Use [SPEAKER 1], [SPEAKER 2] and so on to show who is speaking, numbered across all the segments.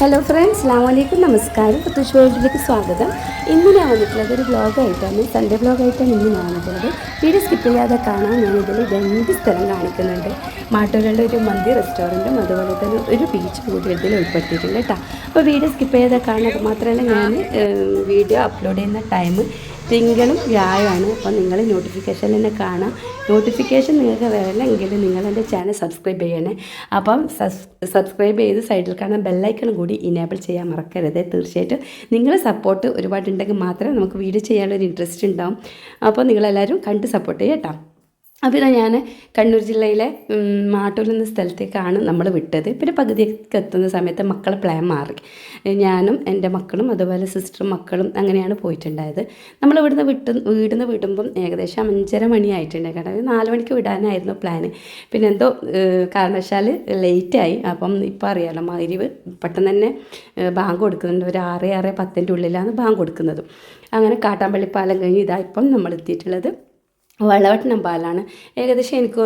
[SPEAKER 1] Hello friends അസ്ലാമലൈക്കും നമസ്കാരം. പുത്തൂഷ് വേൾഡിലേക്ക് സ്വാഗതം. ഇന്ന് ഞാൻ വന്നിട്ടുള്ളത് ഒരു വ്ളോഗായിട്ടാണ്. സൺഡേ വ്ളോഗായിട്ടാണ് ഇന്ന് ഞാൻ വന്നിട്ടുള്ളത്. വീഡിയോ സ്കിപ്പ് ചെയ്യാതെ കാണാൻ ഞാൻ ഇതിൽ രണ്ട് സ്ഥലം കാണിക്കുന്നുണ്ട്. മാട്ടുകളുടെ ഒരു മന്തി റെസ്റ്റോറന്റും അതുപോലെ തന്നെ ഒരു ബീച്ച് കൂടി ഇതിൽ ഉൾപ്പെടുത്തിയിട്ടുണ്ട് കേട്ടോ അപ്പോൾ വീഡിയോ സ്കിപ്പ് ചെയ്യാതെ കാണാൻ മാത്രമല്ല ഞാൻ വീഡിയോ അപ്ലോഡ് ചെയ്യുന്ന ടൈം തിങ്കളും വ്യാഴമാണ് അപ്പോൾ നിങ്ങൾ നോട്ടിഫിക്കേഷൻ തന്നെ കാണാം. നോട്ടിഫിക്കേഷൻ നിങ്ങൾക്ക് വരണമെങ്കിൽ നിങ്ങൾ എന്റെ ചാനൽ സബ്സ്ക്രൈബ് ചെയ്യണേ. അപ്പം സബ്സ്ക്രൈബ് ചെയ്ത് സൈഡിൽ കാണാൻ ബെല്ലൈക്കൺ കൂടി ഇനേബിൾ ചെയ്യാൻ മറക്കരുത്. തീർച്ചയായിട്ടും നിങ്ങളെ സപ്പോർട്ട് ഒരുപാടുണ്ടെങ്കിൽ മാത്രമേ നമുക്ക് വീഡിയോ ചെയ്യാനുള്ളൊരു ഇൻട്രസ്റ്റ് ഉണ്ടാവും. അപ്പോൾ നിങ്ങളെല്ലാവരും കണ്ട് സപ്പോർട്ട് ചെയ്യാം കേട്ടോ. അപ്പോൾ ഇതാ ഞാൻ കണ്ണൂർ ജില്ലയിലെ മാട്ടൂൽ എന്ന സ്ഥലത്തേക്കാണ് നമ്മൾ വിട്ടത്. പിന്നെ പകുതിയൊക്കെ എത്തുന്ന സമയത്ത് മക്കളെ പ്ലാൻ മാറി. ഞാനും എന്റെ മക്കളും അതുപോലെ സിസ്റ്ററും മക്കളും അങ്ങനെയാണ് പോയിട്ടുണ്ടായത്. നമ്മൾ ഇവിടുന്ന് വിട്ട് വീടുന്ന് വിടുമ്പം ഏകദേശം അഞ്ചര മണിയായിട്ടുണ്ട് കാരണം നാല് മണിക്ക് വിടാനായിരുന്നു പ്ലാന് പിന്നെ എന്തോ കാരണവശാൽ ലേറ്റായി അപ്പം ഇപ്പോൾ അറിയാലോ മകരിവ് പെട്ടെന്ന് തന്നെ ബാങ്ക് കൊടുക്കുന്നുണ്ട്. ഒരു ആറ് ആറ് പത്തിന്റെ ഉള്ളിലാണ് ബാങ്ക് കൊടുക്കുന്നത്. അങ്ങനെ കാട്ടാമ്പള്ളി പാലം കഴിഞ്ഞ് ഇതാ ഇപ്പം നമ്മൾ എത്തിയിട്ടുള്ളത്. വളവട്ടണം പാലാണ്. ഏകദേശം എനിക്ക്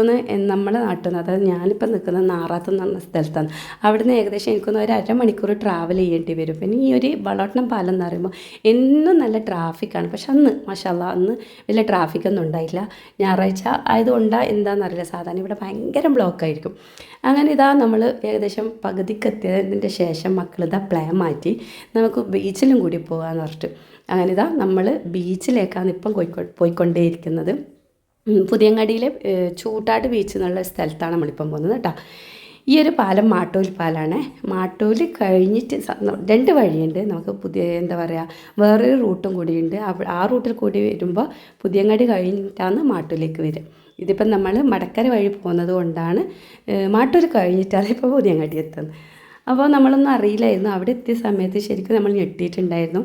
[SPEAKER 1] നമ്മുടെ നാട്ടിൽ നിന്ന് അതായത് ഞാനിപ്പോൾ നിൽക്കുന്ന നാറാത്ത് എന്ന് പറഞ്ഞ സ്ഥലത്താണ്. അവിടെ നിന്ന് ഏകദേശം എനിക്ക് ഒരു അരമണിക്കൂർ ട്രാവൽ ചെയ്യേണ്ടി വരും. പിന്നെ ഈ ഒരു വളവട്ടണം പാലം എന്ന് പറയുമ്പോൾ എന്നും നല്ല ട്രാഫിക്കാണ് പക്ഷെ അന്ന് മഷാല്ല അന്ന് വലിയ ട്രാഫിക്കൊന്നും ഉണ്ടായില്ല. ഞായറാഴ്ച ആയതുകൊണ്ടാണ് എന്താണെന്നറിയില്ല സാധാരണ ഇവിടെ ഭയങ്കര ബ്ലോക്കായിരിക്കും അങ്ങനെ ഇതാ നമ്മൾ ഏകദേശം പകുതിക്ക് എത്തിയതിന്റെ ശേഷം മക്കൾ ഇതാ പ്ലാൻ മാറ്റി നമുക്ക് ബീച്ചിലും കൂടി പോകാമെന്ന് പറഞ്ഞിട്ട്. അങ്ങനെ ഇതാ നമ്മൾ ബീച്ചിലേക്കാണ് ഇപ്പം പോയിക്കൊ പോയിക്കൊണ്ടേയിരിക്കുന്നത്. പുതിയങ്ങാടിയിലെ ചൂട്ടാട് ബീച്ച് എന്നുള്ള സ്ഥലത്താണ് നമ്മളിപ്പം പോകുന്നത് കേട്ടോ. ഈ ഒരു പാലം മാട്ടൂൽ പാലാണ്. മാട്ടൂൽ കഴിഞ്ഞിട്ട് രണ്ട് വഴിയുണ്ട്. നമുക്ക് പുതിയ എന്താ പറയുക വേറൊരു റൂട്ടും കൂടിയുണ്ട്. ആ റൂട്ടിൽ കൂടി വരുമ്പോൾ പുതിയങ്ങാടി കഴിഞ്ഞിട്ടാണ് മാട്ടൂലേക്ക് വരും ഇതിപ്പം നമ്മൾ മടക്കര വഴി പോകുന്നത് കൊണ്ടാണ് മാട്ടൂർ കഴിഞ്ഞിട്ടാണ് ഇപ്പോൾ പുതിയങ്ങാടി എത്തുന്നത്. അപ്പോൾ നമ്മളൊന്നും അറിയില്ലായിരുന്നു. അവിടെ എത്തിയ സമയത്ത് ശരിക്കും നമ്മൾ ഞെട്ടിയിട്ടുണ്ടായിരുന്നു.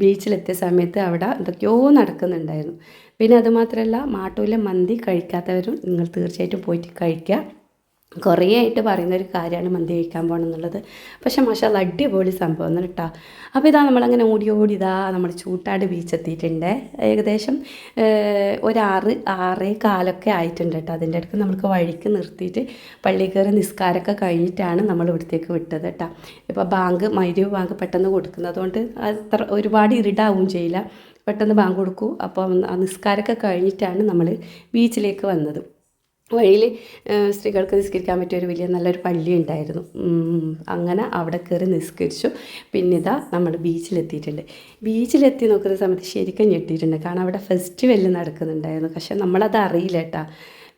[SPEAKER 1] ബീച്ചിലെത്തിയ സമയത്ത് അവിടെ എന്തൊക്കെയോ നടക്കുന്നുണ്ടായിരുന്നു. പിന്നെ അതുമാത്രമല്ല മാട്ടൂലെ മന്തി കഴിക്കാത്തവരും നിങ്ങൾ തീർച്ചയായിട്ടും പോയിട്ട് കഴിക്കുക. കുറേ ആയിട്ട് പറയുന്ന ഒരു കാര്യമാണ് മന്തി കഴിക്കാൻ പോകണം എന്നുള്ളത് പക്ഷെ മഷാല അടിപൊളി സംഭവം എന്ന് കേട്ടോ അപ്പോൾ ഇതാ നമ്മളങ്ങനെ ഓടി ഓടി ഇതാ നമ്മൾ ചൂട്ടാട് ബീച്ച് എത്തിയിട്ടുണ്ട്. ഏകദേശം ഒരാറ് ഒരു ആറ് കാലൊക്കെ ആയിട്ടുണ്ട് കേട്ടോ അതിന്റെ അടുത്ത് നമുക്ക് വഴിക്ക് നിർത്തിയിട്ട് പള്ളി കയറി നിസ്കാരമൊക്കെ കഴിഞ്ഞിട്ടാണ് നമ്മൾ ഇവിടത്തേക്ക് വിട്ടത് കേട്ടോ ഇപ്പോൾ ബാങ്ക് മൈരൂപ് ബാങ്ക് പെട്ടെന്ന് കൊടുക്കുന്നത് കൊണ്ട് അത്ര ഒരുപാട് ഇരുടാവും ചെയ്യില്ല. പെട്ടെന്ന് ബാങ്ക് കൊടുക്കൂ. അപ്പോൾ ആ നിസ്കാരമൊക്കെ കഴിഞ്ഞിട്ടാണ് നമ്മൾ ബീച്ചിലേക്ക് വന്നത്. വഴിയിൽ സ്ത്രീകൾക്ക് നിസ്കരിക്കാൻ പറ്റിയ ഒരു വലിയ നല്ലൊരു പള്ളി ഉണ്ടായിരുന്നു. അങ്ങനെ അവിടെ കയറി നിസ്കരിച്ചു. പിന്നെ ഇതാ നമ്മൾ ബീച്ചിലെത്തിയിട്ടുണ്ട്. ബീച്ചിലെത്തി നോക്കുന്ന സമയത്ത് ശരിക്കും ഞെട്ടിയിട്ടുണ്ട്. കാരണം അവിടെ ഫെസ്റ്റിവൽ നടക്കുന്നുണ്ടായിരുന്നു. പക്ഷെ നമ്മളത് അറിയില്ല കേട്ടാ.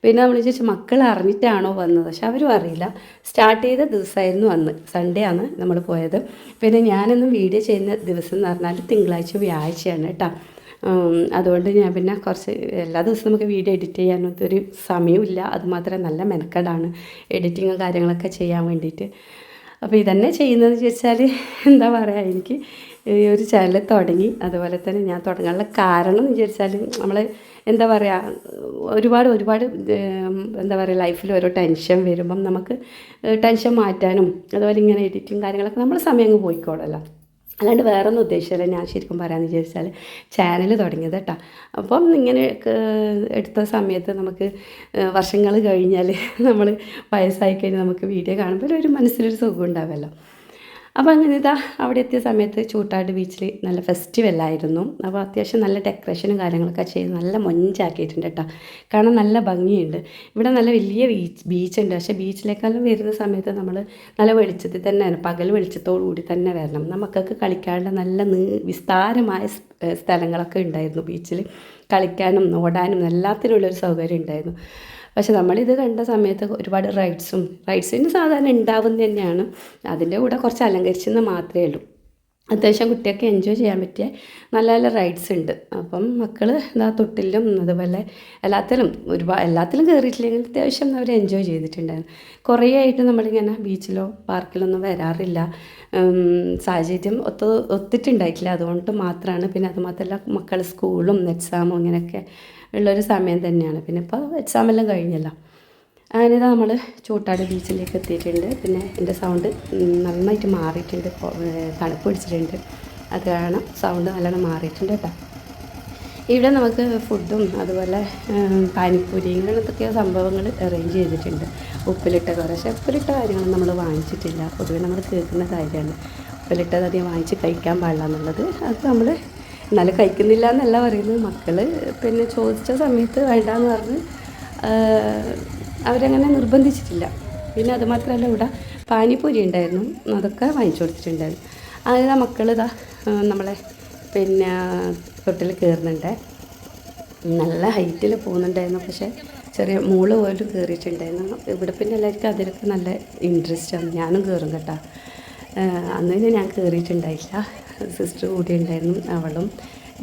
[SPEAKER 1] പിന്നെ നമ്മൾ ചോദിച്ചു മക്കൾ അറിഞ്ഞിട്ടാണോ വന്നത്? പക്ഷെ അവരും അറിയില്ല. സ്റ്റാർട്ട് ചെയ്ത ദിവസമായിരുന്നു അന്ന്. സൺഡേ ആണ് നമ്മൾ പോയത്. പിന്നെ ഞാനൊന്നും വീഡിയോ ചെയ്യുന്ന ദിവസം എന്ന് പറഞ്ഞാൽ തിങ്കളാഴ്ച വ്യാഴ്ചയാണ് കേട്ടോ. അതുകൊണ്ട് ഞാൻ പിന്നെ കുറച്ച് എല്ലാ ദിവസവും നമുക്ക് വീഡിയോ എഡിറ്റ് ചെയ്യാനൊന്നും ഒരു സമയമില്ല അതുമാത്രം നല്ല മെനക്കെടാണ് എഡിറ്റിങ്ങും കാര്യങ്ങളൊക്കെ ചെയ്യാൻ വേണ്ടിയിട്ട്. അപ്പോൾ ഇതന്നെ ചെയ്യുന്നതെന്ന് ചോദിച്ചാൽ എന്താ പറയുക എനിക്ക് ഈ ഒരു ചാനൽ തുടങ്ങി. അതുപോലെ തന്നെ ഞാൻ തുടങ്ങാനുള്ള കാരണം എന്ന് വിചാരിച്ചാൽ നമ്മൾ എന്താ പറയുക ഒരുപാട് ഒരുപാട് എന്താ പറയുക ലൈഫിൽ ഓരോ ടെൻഷൻ വരുമ്പം നമുക്ക് ടെൻഷൻ മാറ്റാനും അതുപോലെ ഇങ്ങനെ എഡിറ്റും കാര്യങ്ങളൊക്കെ നമ്മൾ സമയം അങ്ങ് പോയിക്കോളല്ലോ അല്ലാണ്ട് വേറെ ഒന്നും ഉദ്ദേശിച്ചില്ല. ഞാൻ ശരിക്കും പറയാമെന്ന് വിചാരിച്ചാൽ ചാനൽ തുടങ്ങിയത് കേട്ടോ. അപ്പം ഇങ്ങനെ എടുത്ത സമയത്ത് നമുക്ക് വർഷങ്ങൾ കഴിഞ്ഞാൽ നമ്മൾ വയസ്സായി കഴിഞ്ഞാൽ നമുക്ക് വീഡിയോ കാണുമ്പോൾ ഒരു മനസ്സിലൊരു സുഖം ഉണ്ടാവുമല്ലോ അപ്പോൾ അങ്ങനെ ഇതാ അവിടെ എത്തിയ സമയത്ത് ചൂട്ടാട് ബീച്ചിൽ നല്ല ഫെസ്റ്റിവലായിരുന്നു അപ്പോൾ അത്യാവശ്യം നല്ല ഡെക്കറേഷനും കാര്യങ്ങളൊക്കെ ചെയ്ത് നല്ല മൊഞ്ചാക്കിയിട്ടുണ്ട് കേട്ടോ കാരണം നല്ല ഭംഗിയുണ്ട്. ഇവിടെ നല്ല വലിയ ബീച്ച് ബീച്ചുണ്ട് പക്ഷേ ബീച്ചിലേക്കാളും വരുന്ന സമയത്ത് നമ്മൾ നല്ല വെളിച്ചത്തിൽ തന്നെ പകൽ വെളിച്ചത്തോടു കൂടി തന്നെ വരണം. നമുക്കൊക്കെ കളിക്കാനുള്ള നല്ല വിസ്താരമായ സ്ഥലങ്ങളൊക്കെ ഉണ്ടായിരുന്നു ബീച്ചിൽ കളിക്കാനും ഓടാനും എല്ലാത്തിനുള്ളൊരു സൗകര്യം ഉണ്ടായിരുന്നു. പക്ഷെ നമ്മളിത് കണ്ട സമയത്ത് ഒരുപാട് റൈഡ്സും റൈഡ്സിന് സാധാരണ ഉണ്ടാവുന്ന തന്നെയാണ്. അതിന്റെ കൂടെ കുറച്ച് അലങ്കരിച്ചെന്ന് മാത്രമേ ഉള്ളൂ. അത്യാവശ്യം കുട്ടിയൊക്കെ എൻജോയ് ചെയ്യാൻ പറ്റിയ നല്ല നല്ല റൈഡ്സ് ഉണ്ട്. അപ്പം മക്കൾ എന്താ തൊട്ടിലും അതുപോലെ എല്ലാത്തിലും ഒരുപാട് എല്ലാത്തിലും കയറിയിട്ടില്ലെങ്കിൽ അത്യാവശ്യം അവർ എൻജോയ് ചെയ്തിട്ടുണ്ടായിരുന്നു. കുറേ ആയിട്ട് നമ്മളിങ്ങനെ ബീച്ചിലോ പാർക്കിലൊന്നും വരാറില്ല. സാഹചര്യം ഒത്ത് ഒത്തിട്ടുണ്ടായിട്ടില്ല. അതുകൊണ്ട് മാത്രമാണ് പിന്നെ അതുമാത്രമല്ല മക്കൾ സ്കൂളും എക്സാമും ഇങ്ങനെയൊക്കെ ഉള്ളൊരു സമയം തന്നെയാണ്. പിന്നെ ഇപ്പോൾ എക്സാം എല്ലാം കഴിഞ്ഞല്ലോ. അങ്ങനെ നമ്മൾ ചൂട്ടാട് ബീച്ചിലേക്ക് എത്തിയിട്ടുണ്ട്. പിന്നെ എന്റെ സൗണ്ട് നന്നായിട്ട് മാറിയിട്ടുണ്ട്. തണുപ്പ് പിടിച്ചിട്ടുണ്ട്. അത് കാരണം സൗണ്ട് നല്ലോണം മാറിയിട്ടുണ്ട് കേട്ടോ. ഇവിടെ നമുക്ക് ഫുഡും അതുപോലെ പാനിപ്പൂരി ഇങ്ങനത്തൊക്കെ സംഭവങ്ങൾ അറേഞ്ച് ചെയ്തിട്ടുണ്ട്. ഉപ്പിലിട്ട കുറേ പക്ഷേ ഉപ്പിലിട്ട കാര്യങ്ങൾ നമ്മൾ വാങ്ങിച്ചിട്ടില്ല. പൊതുവെ നമ്മൾ കേൾക്കുന്ന കാര്യമാണ്. ഉപ്പിലിട്ടത് അധികം വാങ്ങിച്ച് കഴിക്കാൻ പാടില്ല എന്നുള്ളത്. അത് നമ്മൾ എന്നാലും കഴിക്കുന്നില്ല എന്നല്ല പറയുന്നത്. മക്കൾ പിന്നെ ചോദിച്ച സമയത്ത് വേണ്ടാന്ന് പറഞ്ഞ് അവരങ്ങനെ നിർബന്ധിച്ചിട്ടില്ല. പിന്നെ അത് മാത്രമല്ല ഇവിടെ പാനിപ്പൂരി ഉണ്ടായിരുന്നു. അതൊക്കെ വാങ്ങിച്ചു കൊടുത്തിട്ടുണ്ടായിരുന്നു. അങ്ങനെ മക്കൾ ഇതാ നമ്മളെ പിന്നെ തൊട്ടിൽ കയറുന്നുണ്ട്. നല്ല ഹൈറ്റിൽ പോകുന്നുണ്ടായിരുന്നു. പക്ഷേ ചെറിയ മൂൾ പോലും കയറിയിട്ടുണ്ടായിരുന്നു. ഇവിടെ പിന്നെ എല്ലാവർക്കും അതിലൊക്കെ നല്ല ഇൻട്രസ്റ്റാണ് ഞാനും കയറും കേട്ടോ. അന്ന് തന്നെ ഞാൻ കയറിയിട്ടുണ്ടായില്ല. സിസ്റ്റർ കൂടി ഉണ്ടായിരുന്നു അവളും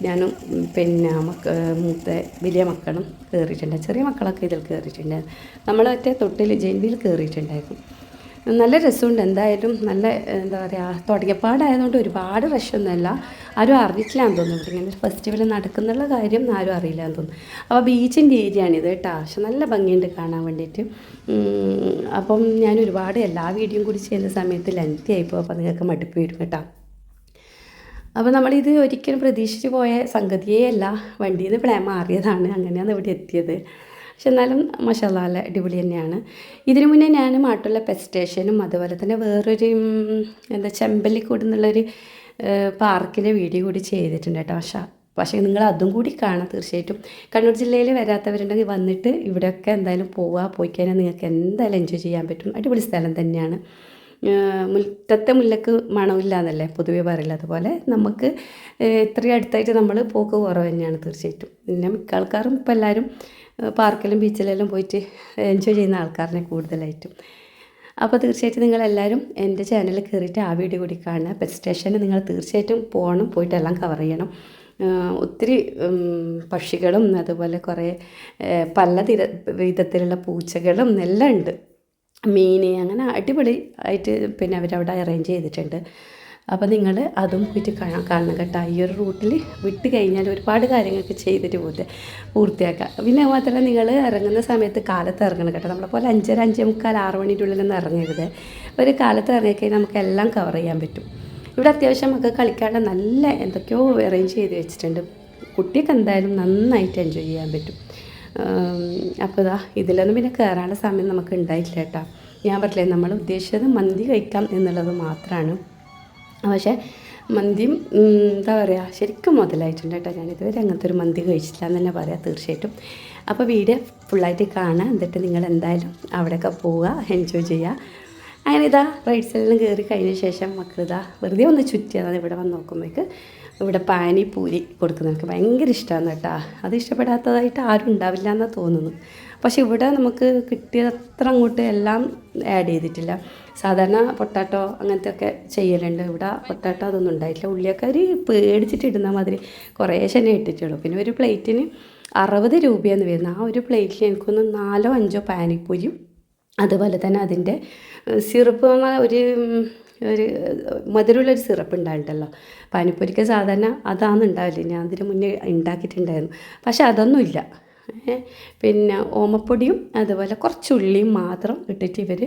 [SPEAKER 1] ഞാനും പിന്നെ മക്ക മൂത്ത വലിയ മക്കളും കയറിയിട്ടുണ്ട്. ചെറിയ മക്കളൊക്കെ ഇതിൽ കയറിയിട്ടുണ്ടായിരുന്നു നമ്മൾ മറ്റേ തൊട്ടിൽ ജെൻവിയിൽ കയറിയിട്ടുണ്ടായിരുന്നു. നല്ല രസമുണ്ട്. എന്തായാലും നല്ല എന്താ പറയുക തുടങ്ങിയപ്പാടായതുകൊണ്ട് ഒരുപാട് റഷൊന്നുമല്ല ആരും അറിഞ്ഞിട്ടില്ലാന്ന് തോന്നുന്നു. ഇവിടെ ഇങ്ങനെ ഫെസ്റ്റിവൽ നടക്കുന്നുള്ള കാര്യം ആരും അറിയില്ല എന്ന് തോന്നുന്നു. അപ്പോൾ ബീച്ചിന്റെ ഏരിയ ആണിത് കേട്ടോ. പക്ഷെ നല്ല ഭംഗിയുണ്ട് കാണാൻ വേണ്ടിയിട്ട്. അപ്പം ഞാൻ ഒരുപാട് എല്ലാ വീഡിയോയും കൂടി ചെയ്യുന്ന സമയത്ത് ലെങ്തി ആയിപ്പോൾ അപ്പോൾ നിങ്ങൾക്ക് മടുപ്പ് വരും കേട്ടോ. അപ്പോൾ നമ്മളിത് ഒരിക്കലും പ്രതീക്ഷിച്ച് പോയ സംഗതിയേ അല്ല വണ്ടിയിൽ നിന്ന് പ്ലാൻ മാറിയതാണ്. അങ്ങനെയാണ് ഇവിടെ എത്തിയത്. പക്ഷെ എന്നാലും മഷാല അടിപൊളി തന്നെയാണ്. ഇതിനു മുന്നേ ഞാൻ മാട്ടുള്ള പെറ്റ് സ്റ്റേഷനും അതുപോലെ തന്നെ വേറൊരു എന്താ ചെമ്പല്ലിക്കൂട് എന്നുള്ളൊരു പാർക്കിന്റെ വീഡിയോ കൂടി ചെയ്തിട്ടുണ്ട് കേട്ടോ പക്ഷേ പക്ഷേ നിങ്ങൾ അതും കൂടി കാണാം തീർച്ചയായിട്ടും. കണ്ണൂർ ജില്ലയിൽ വരാത്തവരുണ്ടെങ്കിൽ വന്നിട്ട് ഇവിടെയൊക്കെ എന്തായാലും പോവുക പോയി കഴിഞ്ഞാൽ നിങ്ങൾക്ക് എന്തായാലും എൻജോയ് ചെയ്യാൻ പറ്റും. അടിപൊളി സ്ഥലം തന്നെയാണ്. മുറ്റത്തെ മുല്ലക്ക് മണമില്ല എന്നല്ലേ പൊതുവെ പറയില്ല അതുപോലെ നമുക്ക് ഇത്രയും അടുത്തായിട്ട് നമ്മൾ പോക്ക് കുറവ് തന്നെയാണ് തീർച്ചയായിട്ടും. പിന്നെ മിക്ക ആൾക്കാരും ഇപ്പോൾ എല്ലാവരും പാർക്കിലും ബീച്ചിലെല്ലാം പോയിട്ട് എൻജോയ് ചെയ്യുന്ന ആൾക്കാരനെ കൂടുതലായിട്ടും. അപ്പോൾ തീർച്ചയായിട്ടും നിങ്ങളെല്ലാവരും എന്റെ ചാനലിൽ കയറിയിട്ട് ആ വീഡിയോ കൂടി കാണുക. പെറ്റ് സ്റ്റേഷനിൽ നിങ്ങൾ തീർച്ചയായിട്ടും പോകണം പോയിട്ട് എല്ലാം കവർ ചെയ്യണം. ഒത്തിരി പക്ഷികളും അതുപോലെ കുറേ പല വിധത്തിലുള്ള പൂച്ചകളും എല്ലാം ഉണ്ട്. മീൻ അങ്ങനെ അടിപൊളി ആയിട്ട് പിന്നെ അവരവിടെ അറേഞ്ച് ചെയ്തിട്ടുണ്ട്. അപ്പോൾ നിങ്ങൾ അതും പോയിട്ട് കാണാൻ കാണണം കേട്ടോ. ഈ ഒരു റൂട്ടിൽ വിട്ട് കഴിഞ്ഞാൽ ഒരുപാട് കാര്യങ്ങളൊക്കെ ചെയ്തിട്ട് പോയിട്ട് പൂർത്തിയാക്കാം. പിന്നെ മാത്രമല്ല നിങ്ങൾ ഇറങ്ങുന്ന സമയത്ത് കാലത്ത് ഇറങ്ങണം കേട്ടോ. നമ്മളെ പോലെ അഞ്ചര അഞ്ചേ മുക്കാൽ ആറ് മണിയുടെ ഉള്ളിലൊന്നും ഇറങ്ങരുത്. ഒരു കാലത്ത് ഇറങ്ങിക്കഴിഞ്ഞാൽ നമുക്കെല്ലാം കവർ ചെയ്യാൻ പറ്റും. ഇവിടെ അത്യാവശ്യം നമുക്ക് കളിക്കാനുള്ള നല്ല എന്തൊക്കെയോ അറേഞ്ച് ചെയ്ത് വെച്ചിട്ടുണ്ട്. കുട്ടിയൊക്കെ എന്തായാലും നന്നായിട്ട് എൻജോയ് ചെയ്യാൻ പറ്റും. അപ്പോൾ ഇതാ ഇതിലൊന്നും പിന്നെ കയറാനുള്ള സമയം നമുക്ക് ഉണ്ടായിട്ടില്ല കേട്ടോ. ഞാൻ പറഞ്ഞില്ലേ നമ്മൾ ഉദ്ദേശിച്ചത് മന്തി കഴിക്കാം എന്നുള്ളത് മാത്രമാണ് പക്ഷേ മന്തിയും എന്താ പറയുക ശരിക്കും മുതലായിട്ടുണ്ട് കേട്ടോ. ഞാൻ ഇതുവരെ അങ്ങനത്തെ ഒരു മന്തി കഴിച്ചില്ല എന്ന് തന്നെ പറയാം തീർച്ചയായിട്ടും. അപ്പോൾ വീഡിയോ ഫുള്ളായിട്ട് കാണുക. എന്നിട്ട് നിങ്ങൾ എന്തായാലും അവിടെയൊക്കെ പോവുക എൻജോയ് ചെയ്യുക. അങ്ങനെ ഇതാ റൈറ്റ് സൈഡിലും കയറി കഴിഞ്ഞ ശേഷം മക്കളിതാ വെറുതെ ഒന്ന് ചുറ്റിയതാണ് ഇവിടെ വന്ന് നോക്കുമ്പോഴേക്ക്. ഇവിടെ പാനിപ്പൂരി പൂരി കൊടുക്കുന്നത് എനിക്ക് ഭയങ്കര ഇഷ്ടമാണ് കേട്ടോ. അത് ഇഷ്ടപ്പെടാത്തതായിട്ട് ആരും ഉണ്ടാവില്ല എന്നാണ് തോന്നുന്നു. പക്ഷെ ഇവിടെ നമുക്ക് കിട്ടിയത് അത്ര അങ്ങോട്ട് എല്ലാം ആഡ് ചെയ്തിട്ടില്ല. സാധാരണ പൊട്ടാറ്റോ അങ്ങനത്തെ ഒക്കെ ചെയ്യലുണ്ട്. ഇവിടെ പൊട്ടാറ്റോ അതൊന്നും ഉണ്ടായിട്ടില്ല. ഉള്ളിയൊക്കെ ഒരു പേടിച്ചിട്ട് ഇടുന്ന മാതിരി കുറേ ശനി ഇട്ടിട്ടുള്ളൂ. പിന്നെ ഒരു പ്ലേറ്റിന് അറുപത് രൂപയാണ് വരുന്നത്. ആ ഒരു പ്ലേറ്റിൽ എനിക്കൊന്ന് നാലോ അഞ്ചോ പാനിപ്പൂരിയും അതുപോലെ തന്നെ അതിന്റെ സിറപ്പ് ഒരു ഉം, ഒരു മധുരമുള്ളൊരു സിറപ്പ് ഉണ്ടായിട്ടല്ലോ പാനിപ്പൂരിക്ക് സാധാരണ അതാണ് ഉണ്ടാവില്ല ഞാൻ അതിന് മുന്നേ ഉണ്ടാക്കിയിട്ടുണ്ടായിരുന്നു. പക്ഷെ അതൊന്നുമില്ല. പിന്നെ ഓമപ്പൊടിയും അതുപോലെ കുറച്ച് ഉള്ളിയും മാത്രം ഇട്ടിട്ട് ഇവർ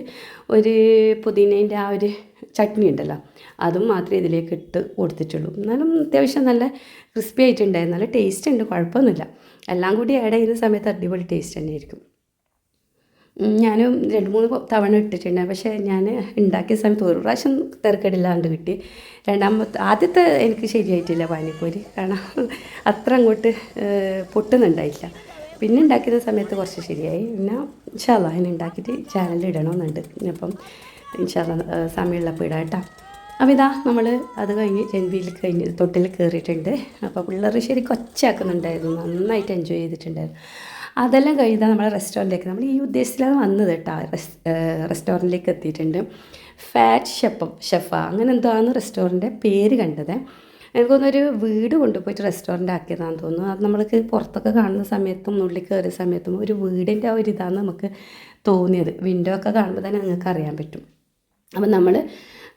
[SPEAKER 1] ഒരു പുതിനേന്റെ ആ ഒരു ചട്നി ഉണ്ടല്ലോ അതും മാത്രമേ ഇതിലേക്ക് ഇട്ട് കൊടുത്തിട്ടുള്ളൂ. എന്നാലും അത്യാവശ്യം നല്ല ക്രിസ്പി ആയിട്ടുണ്ടായിരുന്നു. നല്ല ടേസ്റ്റ് ഉണ്ട്. കുഴപ്പമൊന്നുമില്ല. എല്ലാം കൂടി ആഡ് ചെയ്യുന്ന സമയത്ത് അടിപൊളി ടേസ്റ്റ് തന്നെയായിരിക്കും. ഞാനും രണ്ട് മൂന്ന് തവണ ഇട്ടിട്ടുണ്ട്. പക്ഷേ ഞാൻ ഉണ്ടാക്കിയ സമയത്ത് ഒരു പ്രാവശ്യം തിരക്കടില്ലാണ്ട് കിട്ടി. രണ്ടാമത്തെ ആദ്യത്തെ എനിക്ക് ശരിയായിട്ടില്ല പാനിപ്പൂരി. കാരണം അത്ര അങ്ങോട്ട് പൊട്ടുന്നുണ്ടായില്ല. പിന്നെ ഉണ്ടാക്കിയ സമയത്ത് കുറച്ച് ശരിയായി. പിന്നെ ഇൻഷാല്ല അതിന് ഉണ്ടാക്കിയിട്ട് ചാനലിൽ ഇടണമെന്നുണ്ട് അപ്പം ഇൻഷാല്ല സമയമുള്ളപ്പോൾ ഇടാം കേട്ടോ. അപ്പോൾ ഇതാ നമ്മൾ അത് കഴിഞ്ഞ് ജൻവിയിൽ കഴിഞ്ഞ് തൊട്ടിൽ കയറിയിട്ടുണ്ട് അപ്പോൾ പിള്ളേർ ശരിക്കും ഒച്ചയാക്കുന്നുണ്ടായിരുന്നു. നന്നായിട്ട് എൻജോയ് ചെയ്തിട്ടുണ്ടായിരുന്നു. അതെല്ലാം കഴിഞ്ഞാൽ നമ്മളെ റെസ്റ്റോറന്റിലേക്ക് നമ്മൾ ഈ ഉദ്ദേശത്തിലാണ് വന്നത് കേട്ടോ. റെസ്റ്റോറന്റിലേക്ക് എത്തിയിട്ടുണ്ട്. ഫാറ്റ് ഷെഫ് ഷെഫ അങ്ങനെ എന്തോ റെസ്റ്റോറന്റിന്റെ പേര് കണ്ടത്. എനിക്ക് തോന്നുന്നൊരു വീട് കൊണ്ടുപോയിട്ട് റെസ്റ്റോറന്റ് ആക്കിയതാണെന്ന് തോന്നുന്നു. അത് നമ്മൾക്ക് പുറത്തൊക്കെ കാണുന്ന സമയത്തും ഉള്ളിൽ കയറിയ സമയത്തും ഒരു വീടിന്റെ ആ ഒരു ഇതാണ് നമുക്ക് തോന്നിയത്. വിൻഡോ ഒക്കെ കാണുമ്പോൾ തന്നെ നിങ്ങൾക്ക് അറിയാൻ പറ്റും. അപ്പം നമ്മൾ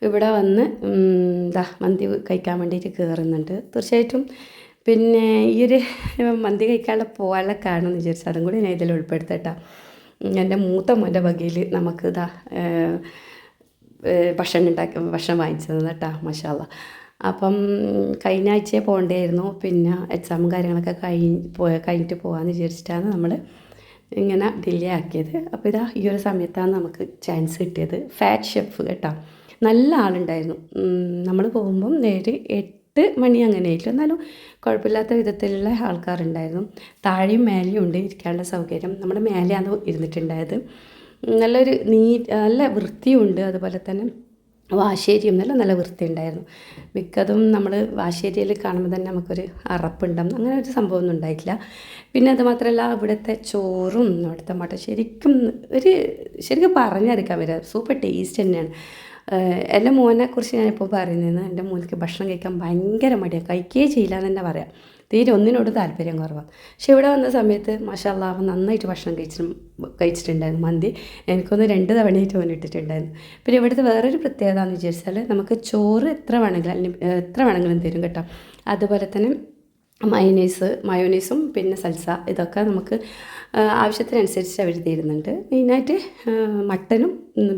[SPEAKER 1] ഇവിടെ വന്ന് എന്താ മന്തി കഴിക്കാൻ വേണ്ടിയിട്ട് കയറുന്നുണ്ട് തീർച്ചയായിട്ടും പിന്നെ ഈ ഒരു മന്തി കഴിക്കാനുള്ള പോകാനുള്ള കാരണം എന്ന് അതും കൂടി ഞാൻ ഇതിൽ ഉൾപ്പെടുത്തട്ടാ. എന്റെ മൂത്ത മോന്റെ വകയിൽ നമുക്ക് ഇതാ ഭക്ഷണം ഉണ്ടാക്കി ഭക്ഷണം വാങ്ങിച്ചത് കേട്ടാ മഷാല അപ്പം കഴിഞ്ഞ ആഴ്ചയെ പോകേണ്ടായിരുന്നു പിന്നെ എക്സാമും കാര്യങ്ങളൊക്കെ കഴിഞ്ഞ് പോയ കഴിഞ്ഞിട്ട് പോകാമെന്ന് വിചാരിച്ചിട്ടാണ് നമ്മൾ ഇങ്ങനെ ഡിലേ ആക്കിയത്. അപ്പോൾ ഇതാ ഈ ഒരു സമയത്താണ് നമുക്ക് ചാൻസ് കിട്ടിയത്. ഫാറ്റ് ഷെഫ് കേട്ടോ. നല്ല ആളുണ്ടായിരുന്നു. നമ്മൾ പോകുമ്പം നേരെ എട്ട് മണി അങ്ങനെ ആയിട്ടില്ല എന്നാലും കുഴപ്പമില്ലാത്ത വിധത്തിലുള്ള ആൾക്കാരുണ്ടായിരുന്നു. താഴെയും മേലെയും ഉണ്ട് ഇരിക്കാനുള്ള സൗകര്യം. നമ്മുടെ മേലെയാണ് ഇരുന്നിട്ടുണ്ടായത്. നല്ലൊരു നീ നല്ല വൃത്തിയുണ്ട് അതുപോലെ തന്നെ വാശേരിയും നല്ല നല്ല വൃത്തി ഉണ്ടായിരുന്നു മിക്കതും നമ്മൾ വാശേരിയിൽ കാണുമ്പോൾ തന്നെ നമുക്കൊരു അറപ്പുണ്ടാകും അങ്ങനെ ഒരു സംഭവമൊന്നും ഉണ്ടായിട്ടില്ല. പിന്നെ അത് മാത്രമല്ല ഇവിടുത്തെ ചോറും അവിടുത്തെ മട്ട. ശരിക്കും ഒരു ശരിക്കും പറഞ്ഞെടുക്കാൻ വരിക സൂപ്പർ ടേസ്റ്റ് തന്നെയാണ്. എന്റെ മോനെ കുറിച്ച് ഞാനിപ്പോൾ പറയുന്നത് എന്റെ മോനിക്ക് ഭക്ഷണം കഴിക്കാൻ ഭയങ്കര മടിയാണ് കഴിക്കുകയേ ചെയ്യില്ല എന്ന് തന്നെ പറയാം. തീരെ ഒന്നിനോട് താല്പര്യം കുറവാണ് പക്ഷെ ഇവിടെ വന്ന സമയത്ത് മഷാല്ല അവൻ നന്നായിട്ട് ഭക്ഷണം കഴിച്ചിട്ട് കഴിച്ചിട്ടുണ്ടായിരുന്നു മന്തി. എനിക്കൊന്ന് രണ്ട് തവണയായിട്ട് അവൻ ഇട്ടിട്ടുണ്ടായിരുന്നു. പിന്നെ ഇവിടുത്തെ വേറൊരു പ്രത്യേകത എന്ന് വിചാരിച്ചാൽ നമുക്ക് ചോറ് എത്ര വേണമെങ്കിലും എത്ര വേണമെങ്കിലും തരും കേട്ടോ. അതുപോലെ തന്നെ മയനൈസ് മയോനൈസും പിന്നെ സൽസ ഇതൊക്കെ നമുക്ക് ആവശ്യത്തിനനുസരിച്ച് അവർ തരുന്നുണ്ട്. മെയിനായിട്ട് മട്ടനും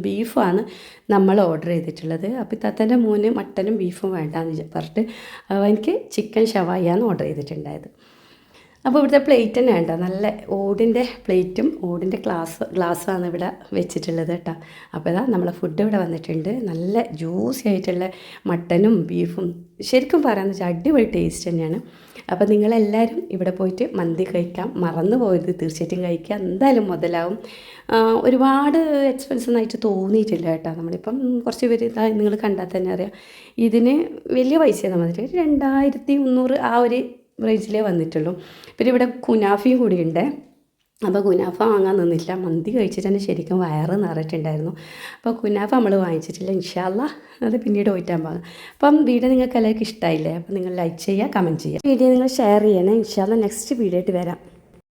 [SPEAKER 1] ബീഫുമാണ് നമ്മൾ ഓർഡർ ചെയ്തിട്ടുള്ളത്. അപ്പോൾ തത്തന്റെ മോന് മട്ടനും ബീഫും വേണ്ടാന്ന് പറഞ്ഞിട്ട് എനിക്ക് ചിക്കൻ ഷവായിയാണ് ഓർഡർ ചെയ്തിട്ടുണ്ടായത്. അപ്പോൾ ഇവിടുത്തെ പ്ലേറ്റ് തന്നെ ഉണ്ടോ നല്ല ഓടിന്റെ പ്ലേറ്റും ഓടിന്റെ ഗ്ലാസ് ഗ്ലാസ്സാണ് ഇവിടെ വെച്ചിട്ടുള്ളത് കേട്ടോ. അപ്പോൾ ഇതാ നമ്മളെ ഫുഡ് ഇവിടെ വന്നിട്ടുണ്ട്. നല്ല ജ്യൂസി ആയിട്ടുള്ള മട്ടനും ബീഫും ശരിക്കും പറയാമെന്ന് വെച്ചാൽ അടിപൊളി ടേസ്റ്റ് തന്നെയാണ്. അപ്പോൾ നിങ്ങളെല്ലാവരും ഇവിടെ പോയിട്ട് മന്തി കഴിക്കാം. മറന്നു പോയത് തീർച്ചയായിട്ടും കഴിക്കുക എന്തായാലും മുതലാവും. ഒരുപാട് എക്സ്പെൻസ് ആയിട്ട് തോന്നിയിട്ടില്ല കേട്ടോ. നമ്മളിപ്പം കുറച്ച് പേര് നിങ്ങൾ കണ്ടാൽ തന്നെ അറിയാം. ഇതിന് വലിയ പൈസയാണ് വന്നിട്ട് രണ്ടായിരത്തി മുന്നൂറ് ആ ഒരു റേഞ്ചിലേ വന്നിട്ടുള്ളൂ. പിന്നെ ഇവിടെ കുനാഫയും കൂടി ഉണ്ട് അപ്പോൾ കുനാഫ വാങ്ങാൻ നിന്നില്ല. മന്തി കഴിച്ചിട്ട് തന്നെ ശരിക്കും വയറ് നിറയിട്ടുണ്ടായിരുന്നു അപ്പോൾ കുനാഫ നമ്മൾ വാങ്ങിച്ചിട്ടില്ല. ഇൻഷാല്ല അത് പിന്നീട് പോയിട്ടാൻ പോകാം അപ്പം വീഡിയോ നിങ്ങൾക്ക് എല്ലാവർക്കും ഇഷ്ടമായില്ലേ അപ്പോൾ നിങ്ങൾ ലൈക്ക് ചെയ്യുക കമന്റ് ചെയ്യുക. വീഡിയോ നിങ്ങൾ ഷെയർ ചെയ്യണേ. ഇൻഷാല്ല നെക്സ്റ്റ് വീഡിയോ ആയിട്ട് വരാം.